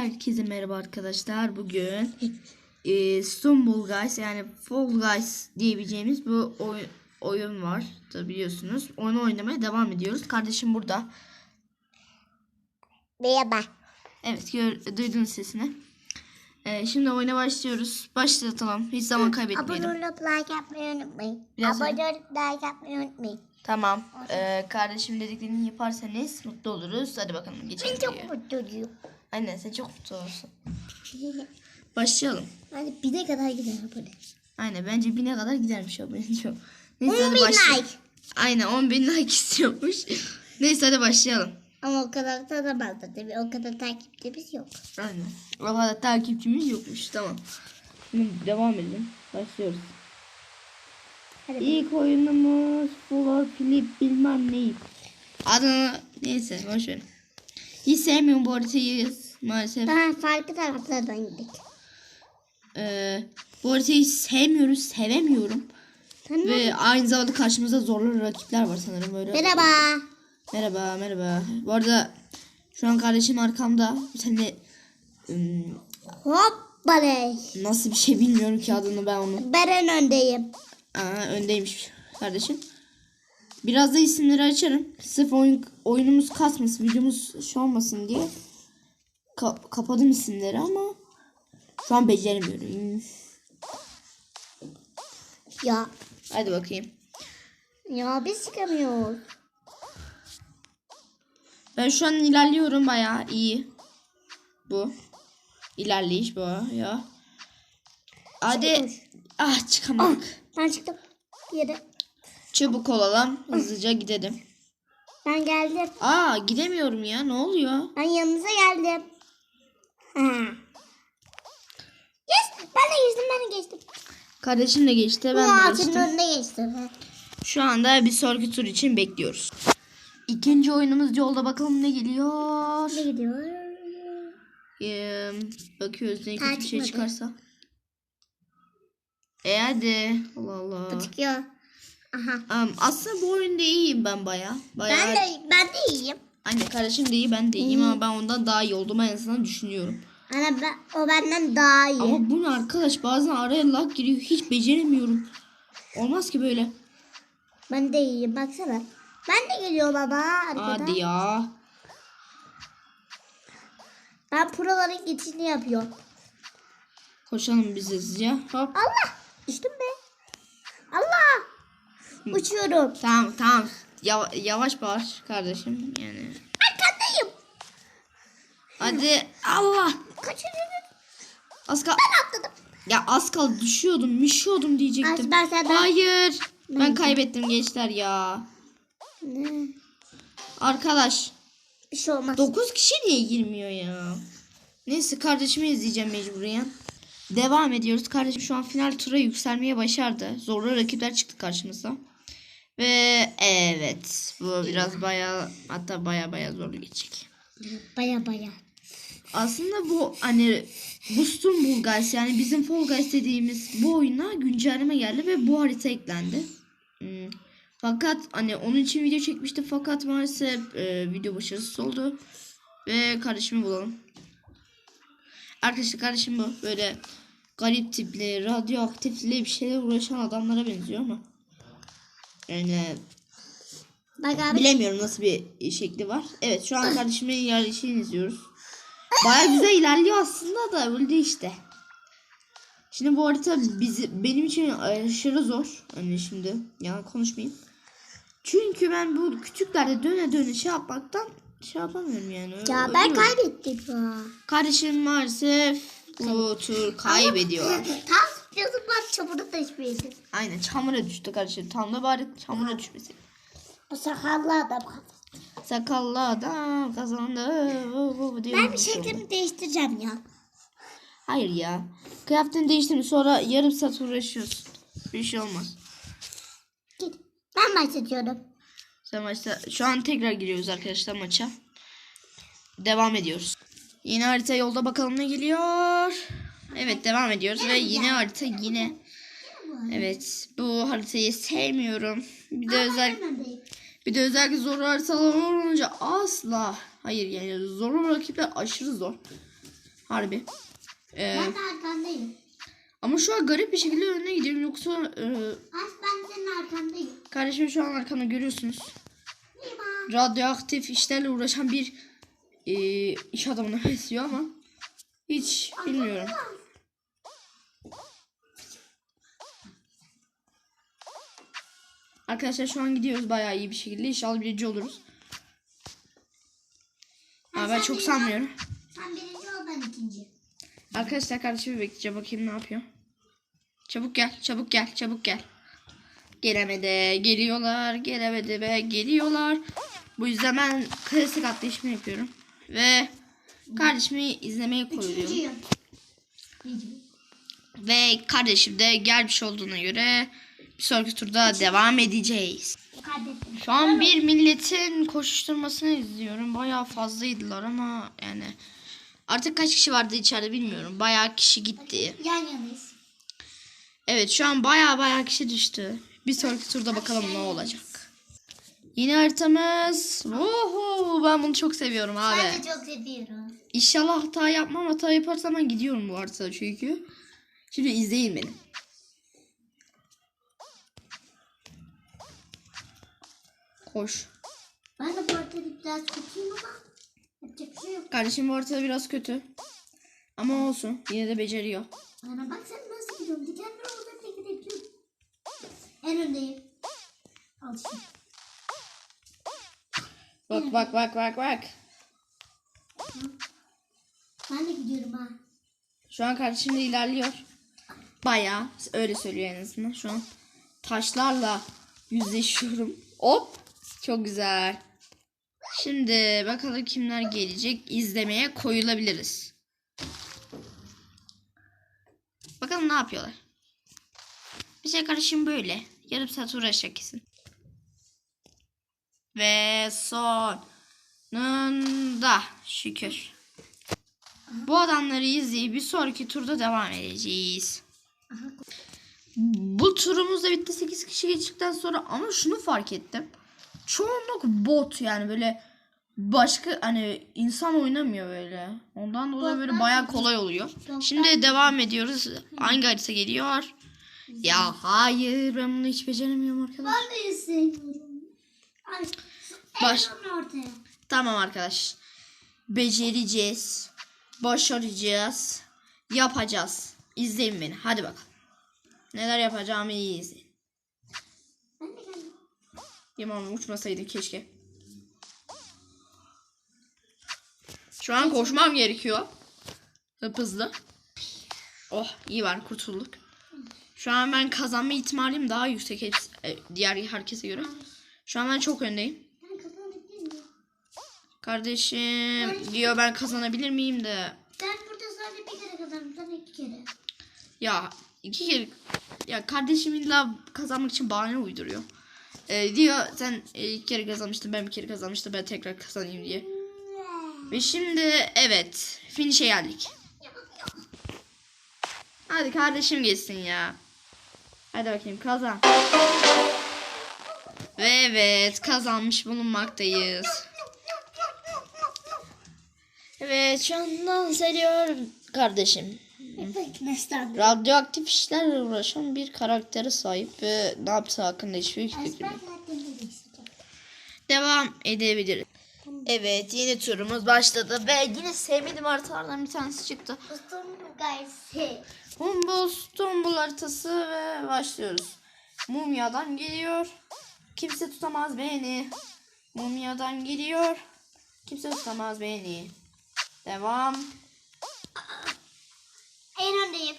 Herkese merhaba arkadaşlar. Bugün e, Stumble Guys yani Fall Guys diyebileceğimiz bu oy- oyun var. Da biliyorsunuz. Onu oynamaya devam ediyoruz. Kardeşim burada. Merhaba. Evet gör, duydunuz sesini. E, şimdi oyuna başlıyoruz. Başlatalım. Hiç zaman Abone kaybetmeyelim. olup like yapmayı unutmayın. Biraz Abone olup like yapmayı unutmayın. Tamam. E, kardeşim dediklerini yaparsanız mutlu oluruz. Hadi bakalım geçelim. Ben çok videoya. mutluyum. Aynen sen çok mutlu olursun. Başlayalım. Hadi bir de kadar gidelim abone. Aynen bence bine kadar gidermiş benim çok. Neyse 10 hadi bin başlayalım. like. Aynen 10 bin like istiyormuş. Neyse hadi başlayalım. Ama o kadar tanımazdı tabii. O kadar takipçimiz yok. Aynen. O kadar takipçimiz yokmuş. Tamam. Şimdi devam edelim. Başlıyoruz. Hadi İlk oyunumuz Floor Flip bilmem neyi. Adını neyse boş ver. Hiç sevmiyorum bu haritayı maalesef. Daha farklı taraflardan gittik. Ee, bu haritayı sevmiyoruz, sevemiyorum. Tamam. Ve aynı zamanda karşımızda zorlu rakipler var sanırım böyle. Merhaba. Merhaba, merhaba. Bu arada şu an kardeşim arkamda. Bir tane ım, Hoppaley. nasıl bir şey bilmiyorum ki adını ben onu. Ben en öndeyim. Aa, öndeymiş kardeşim. Biraz da isimleri açarım. Sırf oyun, oyunumuz kasmasın, videomuz şey olmasın diye. Ka- kapadım isimleri ama şu an beceremiyorum. Ya. Hadi bakayım. Ya biz çıkamıyoruz. Ben şu an ilerliyorum bayağı iyi. Bu. İlerleyiş bu ya. Hadi. Ah çıkamadık. Ben çıktım. Yere. Çabuk olalım. Hızlıca gidelim. Ben geldim. Aa gidemiyorum ya. Ne oluyor? Ben yanınıza geldim. Ha. Yes, ben de geçtim, ben de geçtim. Kardeşim de geçti. Bu Ben de ağacın geçtim. önünde geçtim. Şu anda bir sonraki tur için bekliyoruz. İkinci oyunumuz yolda bakalım ne geliyor. Ne gidiyor? Ee, bakıyoruz ne kötü bir şey çıkarsa. E hadi. Allah Allah. Bu çıkıyor. Aha. Am, aslında bu oyunda iyiyim ben baya. Baya. Ben de ben de iyiyim. Anne kardeşim de iyi ben de iyiyim ama ben ondan daha iyi olduğumu en azından düşünüyorum. Ana ben, o benden daha iyi. Ama bu ne arkadaş bazen araya lag giriyor hiç beceremiyorum. Olmaz ki böyle. Ben de iyiyim baksana. Ben de geliyorum ama arkadan. Hadi ya. Ben proların geçişini yapıyorum. Koşalım biz hızlıca. Hop. Allah! Düştüm be. Allah! Uçuyorum. Tamam tamam. Yava- yavaş bağır kardeşim yani. Arkandayım. Hadi Allah. Kaçırıyorum. Az kal. Atladım. Ya az kal düşüyordum, müşüyordum diyecektim. Az ben senden- Hayır. Ben kaybettim gençler ya. Ne? Arkadaş Bir şey olmaz. 9 kişi niye girmiyor ya? Neyse kardeşimi izleyeceğim mecburen. Devam ediyoruz. Kardeşim şu an final tura yükselmeye başardı. Zorlu rakipler çıktı karşımıza. Ve evet bu biraz baya hatta baya baya zorlu geçecek. Baya baya. Aslında bu hani bu Stumble Guys yani bizim Fall Guys dediğimiz bu oyuna güncelleme geldi ve bu harita eklendi. Hmm. Fakat hani onun için video çekmiştim fakat maalesef e, video başarısız oldu. Ve kardeşimi bulalım. Arkadaşlar kardeşim bu böyle garip tipli, radyoaktifli bir şeyle uğraşan adamlara benziyor ama. Yani Bak abi. Bilemiyorum nasıl bir şekli var. Evet şu an kardeşimin ilerleyişini izliyoruz. Baya güzel ilerliyor aslında da öldü işte. Şimdi bu harita bizi, benim için aşırı zor. Hani şimdi yalan konuşmayayım. Çünkü ben bu küçüklerde döne döne şey yapmaktan şey yapamıyorum yani. Ya ben kaybettim. Kardeşim maalesef bu tur kaybediyor. Tam yazık da hiçbir yeri. Aynen çamura düştü kardeşim. Tam da bari çamura düşmesin. O sakallı adam. Sakallı adam kazandı. Ben bir şeklimi değiştireceğim ya. Hayır ya. Kıyafetini değiştirme sonra yarım saat uğraşıyorsun. Bir şey olmaz. Git. Ben başlatıyorum. Sen maçta şu an tekrar giriyoruz arkadaşlar maça. Devam ediyoruz. Yeni harita yolda bakalım ne geliyor. Evet devam ediyoruz ve yine harita yine. Evet bu haritayı sevmiyorum. Bir de özel bir de özellikle zor haritalar olunca asla hayır yani zor rakipler aşırı zor. Harbi. Ee, Ben de arkandayım. ama şu an garip bir şekilde önüne gidiyorum. Yoksa e, Aç ben senin arkandayım. kardeşim şu an arkamda görüyorsunuz. Radyoaktif işlerle uğraşan bir e, iş adamına benziyor ama hiç bilmiyorum. Arkadaşlar şu an gidiyoruz bayağı iyi bir şekilde. İnşallah birinci oluruz. Ama ben çok sanmıyorum. Sen birinci ol ben ikinci. Arkadaşlar kardeşimi bekleyeceğim. Bakayım ne yapıyor. Çabuk gel. Çabuk gel. Çabuk gel. Gelemedi. Geliyorlar. Gelemedi be. Geliyorlar. Bu yüzden ben klasik atlayışımı yapıyorum. Ve kardeşimi izlemeye koyuyorum. Ve kardeşim de gelmiş olduğuna göre bir sonraki turda devam edeceğiz. Şu an bir milletin koşuşturmasını izliyorum. Bayağı fazlaydılar ama yani artık kaç kişi vardı içeride bilmiyorum. Bayağı kişi gitti. Yan yanayız. Evet şu an baya baya kişi düştü. Bir sonraki turda bakalım ne olacak. Yeni haritamız. Oho, ben bunu çok seviyorum abi. Ben de çok seviyorum. İnşallah hata yapmam. Hata yaparsam ben gidiyorum bu haritada çünkü. Şimdi izleyin beni. Koş. Ben de bu arada biraz kötüyüm ama yapacak bir şey yok. Kardeşim bu haritada biraz kötü. Ama olsun. Yine de beceriyor. Bana bak sen nasıl gidiyorsun? Dikenler orada tek gidebiliyorum. En öndeyim. Al şimdi. Bak bak bak bak bak. Ben de gidiyorum ha. Şu an kardeşim de ilerliyor. Bayağı öyle söylüyor en azından. Şu an taşlarla yüzleşiyorum. Hop. Çok güzel. Şimdi bakalım kimler gelecek. İzlemeye koyulabiliriz. Bakalım ne yapıyorlar. Bir şey kardeşim böyle. Yarım saat uğraşacak kesin. Ve sonunda şükür. Bu adamları izleyip bir sonraki turda devam edeceğiz. Bu turumuz da bitti 8 kişi geçtikten sonra ama şunu fark ettim. Çoğunluk bot yani böyle başka hani insan oynamıyor böyle. Ondan dolayı böyle bayağı kolay oluyor. Şimdi devam ediyoruz. Hangi harita geliyor? Ya hayır ben bunu hiç beceremiyorum arkadaşlar. Ben de istemiyorum. Baş-. Tamam arkadaş. Becereceğiz. Başaracağız. Yapacağız. İzleyin beni. Hadi bakalım. Neler yapacağımı iyi izleyin. Yaman uçmasaydı keşke. Şu an koşmam gerekiyor. Hıp hızlı. Oh iyi var kurtulduk. Şu an ben kazanma ihtimalim daha yüksek hepsi, e, diğer herkese göre. Şu an ben çok öndeyim. Kardeşim diyor ben kazanabilir miyim de. Ben burada sadece bir kere kazandım. Sen iki kere. Ya iki kere ya kardeşim illa kazanmak için bahane uyduruyor. Ee, diyor sen e, iki kere kazanmıştın ben bir kere kazanmıştım ben tekrar kazanayım diye. Ve şimdi evet finish'e geldik. Hadi kardeşim geçsin ya. Hadi bakayım kazan. Ve evet kazanmış bulunmaktayız. Evet şu an dans kardeşim. Radyoaktif işlerle uğraşan bir karaktere sahip ve ne yaptığı hakkında hiçbir fikrim yok. Devam edebiliriz. Evet yeni turumuz başladı ve yine sevmediğim haritalardan bir tanesi çıktı. Humble Stumble haritası ve başlıyoruz. Mumyadan geliyor. Kimse tutamaz beni. Mumyadan geliyor. Kimse tutamaz beni. Devam. En öndeyim.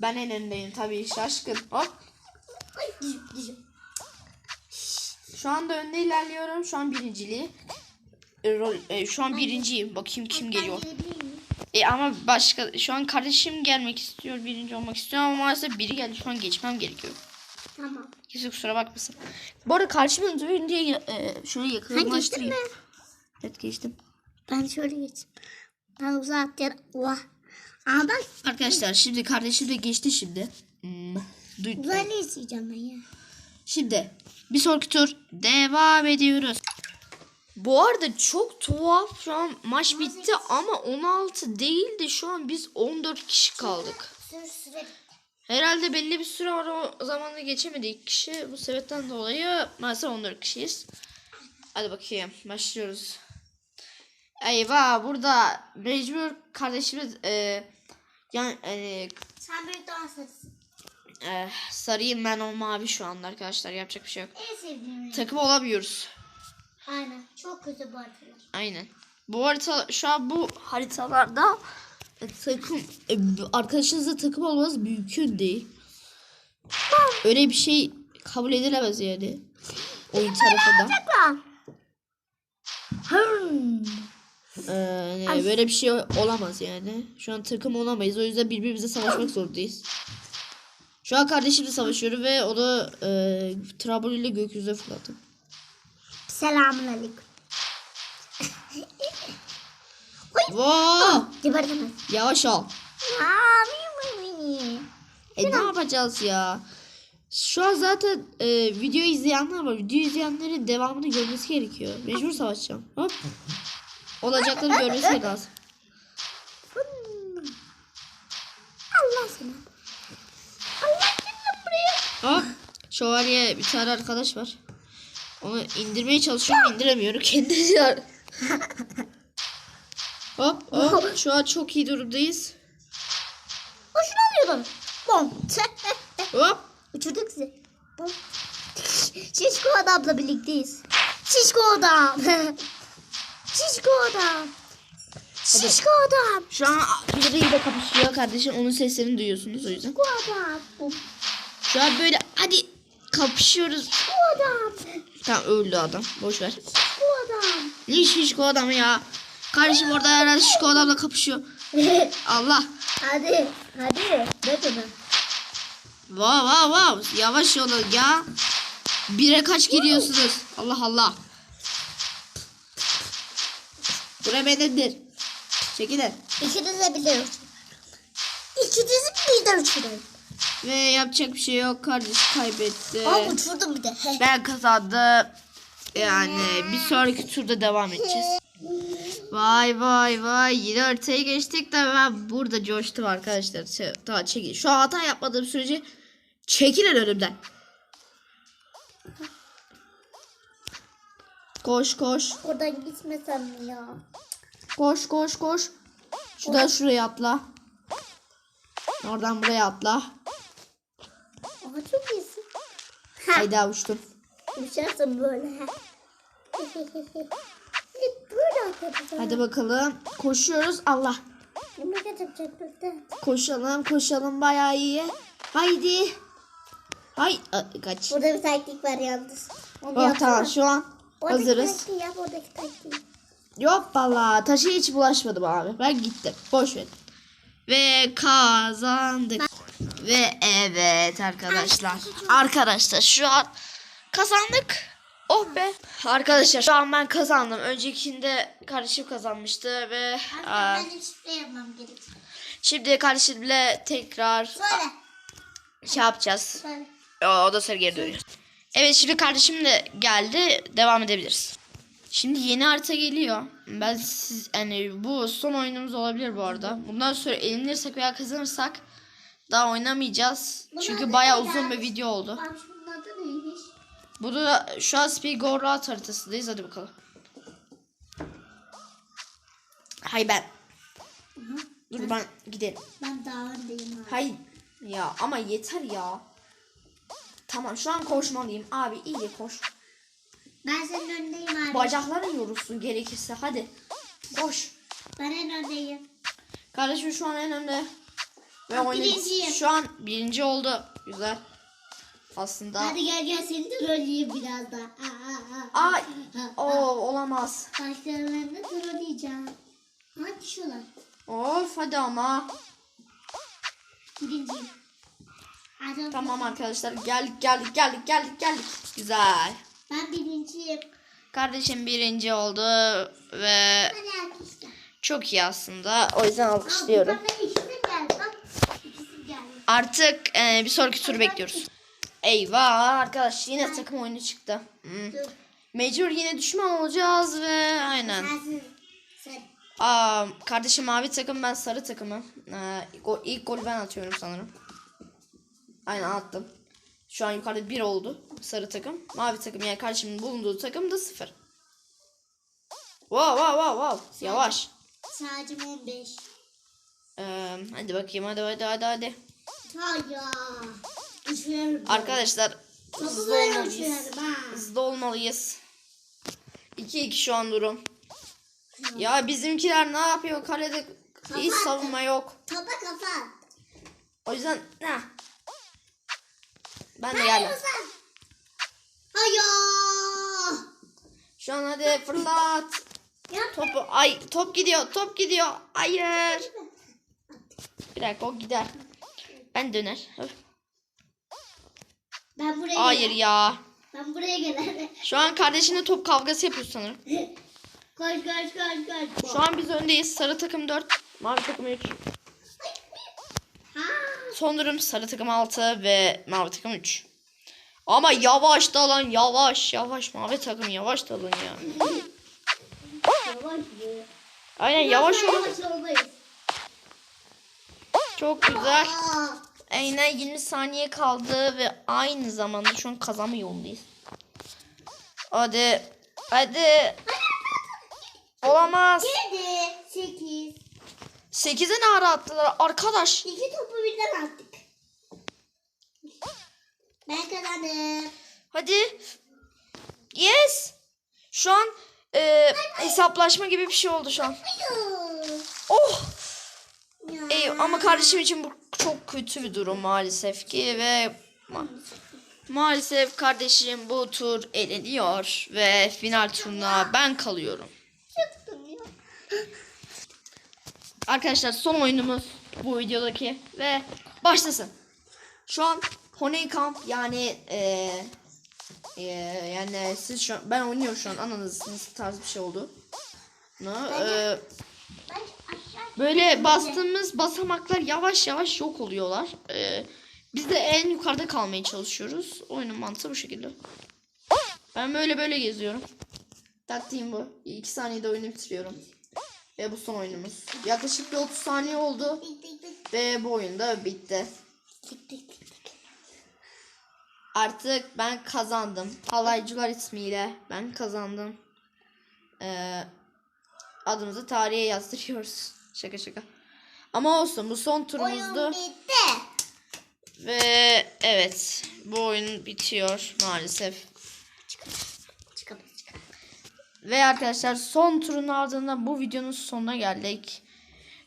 Ben en öndeyim tabii şaşkın. Hop. Şu anda önde ilerliyorum. Şu an birinciliği. E, rol, e, şu an birinciyim. Bakayım kim geliyor. E, ama başka şu an kardeşim gelmek istiyor. Birinci olmak istiyor ama maalesef biri geldi. Şu an geçmem gerekiyor. Tamam. Kimse kusura bakmasın. Bu arada karşıma duyunca e, şöyle yakınlaştırayım. Evet geçtim. Ben şöyle geçeyim. Ben uzattım. Vah. Ama ben Arkadaşlar şimdi kardeşim de geçti şimdi. Hmm, duy- ben ya. Şimdi bir sonraki tur devam ediyoruz. Bu arada çok tuhaf. Şu an maç bitti ama 16 değildi. Şu an biz 14 kişi kaldık. Sür süre bitti. Herhalde belli bir süre var o zamanda geçemedi ilk kişi. Bu sebepten dolayı maalesef 14 kişiyiz. Hadi bakayım başlıyoruz. Eyvah burada mecbur kardeşimiz e, yani e, Sen büyük daha sarısın. e, sarıyım ben o mavi şu anda arkadaşlar yapacak bir şey yok. En sevdiğim renk. Takım olamıyoruz. Aynen. Çok kötü bu haritalar. Aynen. Bu harita şu an bu haritalarda e, takım e, arkadaşınızla takım olmanız mümkün değil. Öyle bir şey kabul edilemez yani. Oyun tarafından. Lan. Hmm. Ee, böyle bir şey olamaz yani. Şu an takım olamayız. O yüzden birbirimize savaşmak zorundayız. Şu an kardeşimle savaşıyorum ve onu e, tramboliyle gökyüzüne fırlattım. Selamun aleyküm. Wow! Gebertemez. Yavaş ol. E ne yapacağız ya? Şu an zaten e, video izleyenler var. Video izleyenlerin devamını görmesi gerekiyor. Mecbur savaşacağım. Hop. Olacakları görmesi lazım. Allah seni. Allah seni buraya. Hop. Şövalye bir tane arkadaş var. Onu indirmeye çalışıyorum indiremiyorum. Kendisi. Hop hop. Şu an çok iyi durumdayız. Hoşuna alıyordun. Bom. Hop. Uçurduk sizi. Bom. Şişko adamla birlikteyiz. Şişko adam. Şişko adam. Şişko adam. Şu an biriyle kapışıyor kardeşim. Onun seslerini duyuyorsunuz o yüzden. Şişko adam. Şu an böyle hadi kapışıyoruz. Şişko adam. Tamam öldü adam. Boş ver. Şişko adam. Ne şişko adamı ya? Kardeşim orada herhalde şişko adamla kapışıyor. Allah. hadi. Hadi. Ne kadar? Vav vav vav. Yavaş olun ya. Bire kaç giriyorsunuz? Allah Allah. Buraya benimdir. Çekilin. İkiniz de biliyoruz. İkinizi birden uçurayım. Ve yapacak bir şey yok. Kardeş kaybetti. Ama uçurdum bir de. Ben kazandım. Yani bir sonraki turda devam edeceğiz. Vay vay vay yine haritaya geçtik de ben burada coştum arkadaşlar. Şey, Tamam çekil. Şu an hata yapmadığım sürece çekilin önümden. Koş koş. Oradan gitmesem mi ya? Koş koş koş. Şuradan şuraya atla. Oradan buraya atla. Ama çok iyisin. Haydi uçtum. Uçarsın böyle. Hep böyle. Hadi bakalım. Koşuyoruz. Allah. Koşalım koşalım bayağı iyi. Haydi. Hay kaç. Burada bir taktik var yalnız. Onu Oh, tamam şu an Oradaki hazırız. taktiği yap oradaki taktiği. Yok valla taşa hiç bulaşmadım abi. Ben gittim. Boş ver. Ve kazandık. Ve evet arkadaşlar. Arkadaşlar şu an kazandık. Oh be. Arkadaşlar şu an ben kazandım. Öncekinde kardeşim kazanmıştı ve aa, Ben şifre yapmam gerek. şimdi kardeşimle tekrar Söyle. şey yapacağız. Söyle. O, o da sonra geri. Evet şimdi kardeşim de geldi. Devam edebiliriz. Şimdi yeni harita geliyor. Ben siz yani bu son oyunumuz olabilir bu arada. Bundan sonra elenirirsek veya kazanırsak daha oynamayacağız. Bunun Çünkü neydi uzun bir video oldu. Bu da şu an Speed Go Route haritasındayız. Hadi bakalım. Hay ben. Dur ben gidelim. Ben daha öndeyim. Hay ya ama yeter ya. Tamam şu an koşmalıyım. Abi iyi koş. Ben senin öndeyim abi. Bacakların yorulsun gerekirse. Hadi. Koş. Ben en öndeyim. Kardeşim şu an en önde. Ve birinciyim. şu an birinci oldu. Güzel. Aslında. Hadi gel gel seni trolleyeyim biraz daha. Aa, aa. Ay. Aa, Oo olamaz. Başkalarını trolleyeceğim. Ha düşüyorlar. Of hadi ama. Birinciyim. Tamam arkadaşlar geldik geldik geldik geldik geldik. Güzel. Ben birinciyim. Kardeşim birinci oldu ve çok iyi aslında. O yüzden alkışlıyorum. Artık e, bir sonraki turu bekliyoruz. Eyvah arkadaş yine takım oyunu çıktı. Hmm. Mecbur yine düşman olacağız ve aynen. Aa, kardeşim mavi takım ben sarı takımı. Ee, ilk golü ben atıyorum sanırım. Aynen attım. Şu an yukarıda bir oldu. Sarı takım. Mavi takım yani kardeşimin bulunduğu takım da sıfır. Wow wow wow wow. Yavaş. Sadece 15. Ee, hadi bakayım hadi hadi hadi hadi. Hayır. Düşüyorum. Arkadaşlar Topu hızlı olmalıyız. Hızlı olmalıyız. 2-2 şu an durum. Ya bizimkiler ne yapıyor? Kalede hiç savunma yok. Topa kafa. O yüzden ne? Ben de geldim. Hayır. Şu an hadi fırlat. Topu ay top gidiyor. Top gidiyor. Hayır. Bir dakika o gider. Ben döner. Ben buraya Hayır gelen- ya. Ben buraya gelen. Şu an kardeşimle top kavgası yapıyor sanırım. koş koş koş koş. Şu an biz öndeyiz. Sarı takım 4, mavi takım 3. Son durum sarı takım 6 ve mavi takım 3. Ama yavaş dalın yavaş yavaş mavi takım yavaş dalın ya. Yavaş. Aynen yavaş olun. Çok güzel. Aynen 20 saniye kaldı ve aynı zamanda şu an kazanma yolundayız. Hadi. Hadi. Olamaz. 7, 8. 8'e ne ara attılar arkadaş. İki topu birden attık. Ben kazandım. Hadi. Yes. Şu an e, hesaplaşma gibi bir şey oldu şu an. Oh. Ey, ama kardeşim için bu çok kötü bir durum maalesef ki ve ma- maalesef kardeşim bu tur eleniyor ve final turuna ben kalıyorum. Çıktım ya. Arkadaşlar son oyunumuz bu videodaki ve başlasın. Şu an Honeycomb yani eee eee, yani siz şu an ben oynuyorum şu an anladınız tarz bir şey oldu. Ben aşağı. Böyle bastığımız basamaklar yavaş yavaş yok oluyorlar. Ee, biz de en yukarıda kalmaya çalışıyoruz. Oyunun mantığı bu şekilde. Ben böyle böyle geziyorum. Taktiğim bu. 2 saniyede oyunu bitiriyorum. Ve bu son oyunumuz. Yaklaşık bir 30 saniye oldu. Ve bu oyun da bitti. Artık ben kazandım. Halaycılar ismiyle ben kazandım. Ee, adımızı tarihe yazdırıyoruz. Şaka şaka. Ama olsun bu son turumuzdu. Oyun bitti. Ve evet bu oyun bitiyor maalesef. Ve arkadaşlar son turun ardından bu videonun sonuna geldik.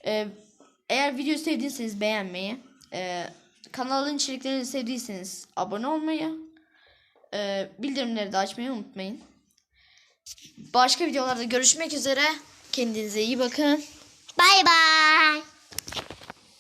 Ee, eğer videoyu sevdiyseniz beğenmeyi, e, kanalın içeriklerini sevdiyseniz abone olmayı, e, bildirimleri de açmayı unutmayın. Başka videolarda görüşmek üzere. Kendinize iyi bakın. Bay bay.